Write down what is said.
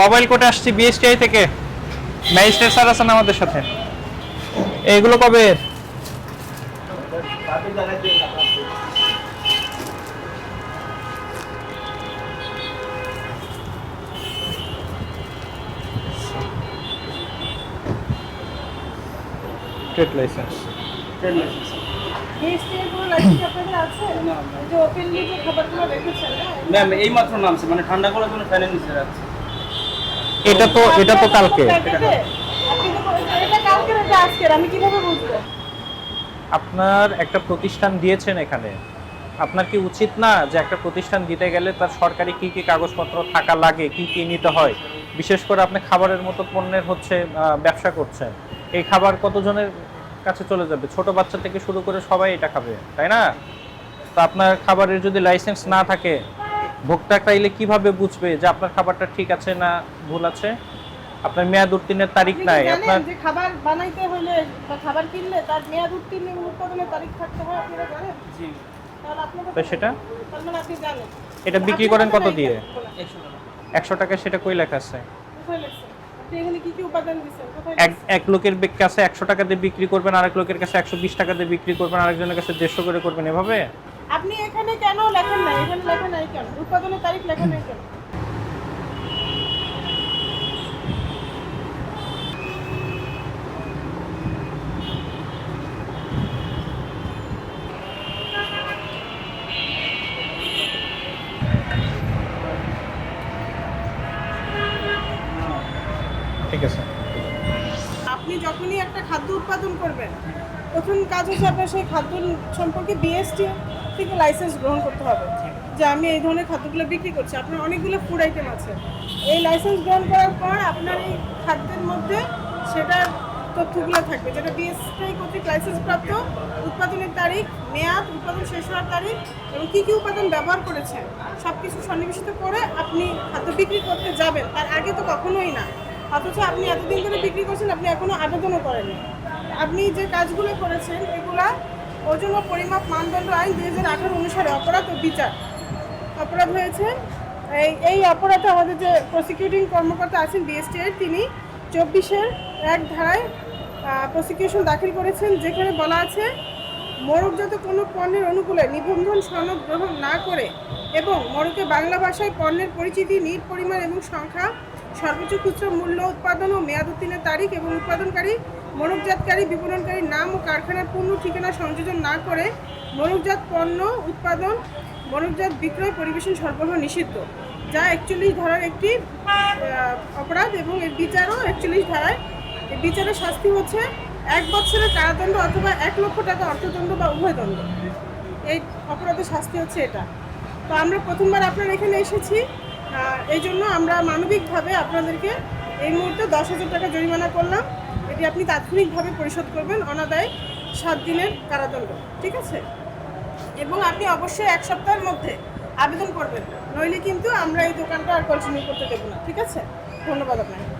Mobile কোর্টে আসছি BSTI থেকে। ম্যাজিস্ট্রেট স্যার আছেন আমাদের সাথে। এইগুলো কবে? Trade licence? ম্যাম এই মাত্র নামছে মানে ঠান্ডা করার জন্য ফ্যানের নিচে রাখছে। এটা তো এটা তো কালকে। আপনার একটা প্রতিষ্ঠান দিয়েছেন এখানে। আপনার কি উচিত না যে একটা প্রতিষ্ঠান দিতে গেলে তার সরকারি কি কি কাগজপত্র থাকা লাগে কি কি নিতে হয়? বিশেষ করে আপনি খাবারের মতো পণ্যের হচ্ছে ব্যবসা করছেন। এই খাবার কতজনের কাছে চলে যাবে? ছোট বাচ্চা থেকে শুরু করে সবাই এটা খাবে তাই না? তো আপনার খাবারের যদি লাইসেন্স না থাকে ভোক্তা চাইলে কীভাবে বুঝবে যে আপনার খাবারটা ঠিক আছে না ভুল আছে? আপনার মেয়াদ উত্তীর্ণের তারিখ নাই আপনার যে খাবার বানাইতে হলে বা খাবার কিনলে তার মেয়াদ উত্তীর্ণ এবং উৎপাদনের তারিখ থাকতে হয় আপনারা জানেন? জি। তাহলে সেটা? তার মানে আপনি জানেন। এটা বিক্রি করেন কত দিয়ে? বলেন? একশো টাকা। একশো টাকা সেটা কই লেখা আছে? কোথায় লিখছেন? আপনি এখানে কি কি উপাদান দিচ্ছেন কোথায় এক এক লোকের কাছে একশো টাকা দিয়ে বিক্রি করবেন আরেক লোকের কাছে একশো বিশ টাকা দিয়ে বিক্রি করবেন আরেকজনের কাছে দেড়শো করে করবেন এভাবে? আপনি এখানে কেন লেখেন নাই? এখানে লেখা নাই কেন? উৎপাদনের তারিখ লেখা নাই কেন? ঠিক আছে। আপনি যখনই একটা খাদ্য উৎপাদন করবেন, প্রথম কাজ হচ্ছে আপনার সেই খাদ্য সম্পর্কে বিএসটি থেকে লাইসেন্স গ্রহণ করতে হবে। যে আমি এই ধরনের খাদ্যগুলো বিক্রি করছি, আপনার অনেকগুলো ফুড আইটেম আছে। এই লাইসেন্স গ্রহণ করার পর আপনার এই খাদ্যের মধ্যে সেটার তথ্যগুলো থাকবে, যেটা বিএসটি কর্তৃক লাইসেন্স প্রাপ্ত উৎপাদনের তারিখ, মেয়াদ, উৎপাদন শেষ হওয়ার তারিখ এবং কী কী উপাদান ব্যবহার করেছেন সব কিছু সন্নিবেশিত করে আপনি খাদ্য বিক্রি করতে যাবেন। তার আগে তো কখনোই না। অথচ আপনি এতদিন ধরে বিক্রি করছেন, আপনি এখনও আবেদনও করেননি। আপনি যে কাজগুলো করেছেন, এগুলা ওজন ও পরিমাপ মানদণ্ড আইন দুই হাজার আঠারো অনুসারে অপরাধ ও বিচার। অপরাধ হয়েছে। এই এই অপরাধে আমাদের যে প্রসিকিউটিং কর্মকর্তা আছেন বিএসটি এর, তিনি চব্বিশের এক ধারায় প্রসিকিউশন দাখিল করেছেন, যেখানে বলা আছে মোড়কজাত কোনো পণ্যের অনুকূলে নিবন্ধন সনদ গ্রহণ না করে এবং মোড়কে বাংলা ভাষায় পণ্যের পরিচিতি, নিট পরিমাণ এবং সংখ্যা সর্বোচ্চ খুচরো মূল্য উৎপাদন ও মেয়াদ উত্তীর্ণের তারিখ এবং উৎপাদনকারী মোড়কজাতকারী বিপণনকারী নাম ও কারখানার পূর্ণ ঠিকানা সংযোজন না করে মোড়কজাত পণ্য উৎপাদন মোড়কজাত বিক্রয় পরিবেশন সরবরাহ নিষিদ্ধ, যা একচল্লিশ ধারার একটি অপরাধ এবং এর বিচারও একচল্লিশ ধারায়। বিচারের শাস্তি হচ্ছে এক বছরের কারাদণ্ড অথবা এক লক্ষ টাকা অর্থদণ্ড বা উভয় দণ্ড। এই অপরাধের শাস্তি হচ্ছে এটা। তো আমরা প্রথমবার আপনার এখানে এসেছি। এই জন্য আমরা মানবিকভাবে আপনাদেরকে এই মুহূর্তে দশ হাজার টাকা জরিমানা করলাম। এটি আপনি তাৎক্ষণিকভাবে পরিশোধ করবেন অনাদায় সাত দিনের কারাদণ্ড, ঠিক আছে? এবং আপনি অবশ্যই এক সপ্তাহের মধ্যে আবেদন করবেন। নইলে কিন্তু আমরা এই দোকানটা আর কন্টিনিউ করতে দেবো না, ঠিক আছে? ধন্যবাদ আপনাকে।